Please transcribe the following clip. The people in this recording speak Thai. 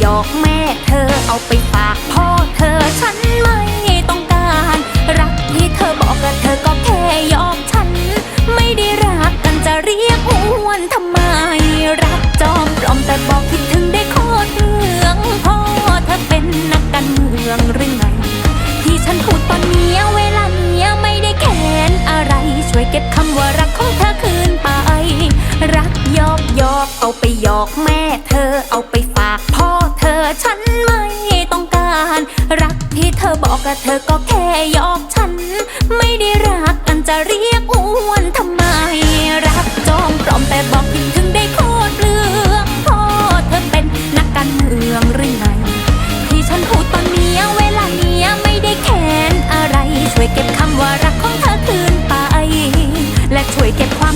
หยอกแม่เธอเอาไปฝากพ่อเธอฉันไม่ต้องการ รักที่เธอบอกกับเธอก็แค่หยอกฉัน ไม่ได้รักกันจะเรียกอ้วนทำไม รักจอมปลอมแต่บอกคิดถึงได้โคตรเรื่องพ่อเธอเป็นนักการเมืองหรือไง ที่ฉันพูดตอนเนี้ยเวลาเนี้ยไม่ได้แค้นอะไร ช่วยเก็บคำว่ารักของเธอคืนไป รักหยอกหยอกเอาไปหยอกแม่เธอเอาไป ธอบอกกับเธอก็แค่ยอกฉัน ไม่ได้รักกันจะเรียกอ้วนทำไม รักจอมปลอมแต่บอกผินถึงได้โคตรเรื่องพ่อเธอเป็นนักการเมืองหรือไงที่ฉันพูดตอนนี้เวลาเนี้ไม่ได้แค้นอะไร ช่วยเก็บคำว่ารักของเธอคืนไป และช่วยเก็บความ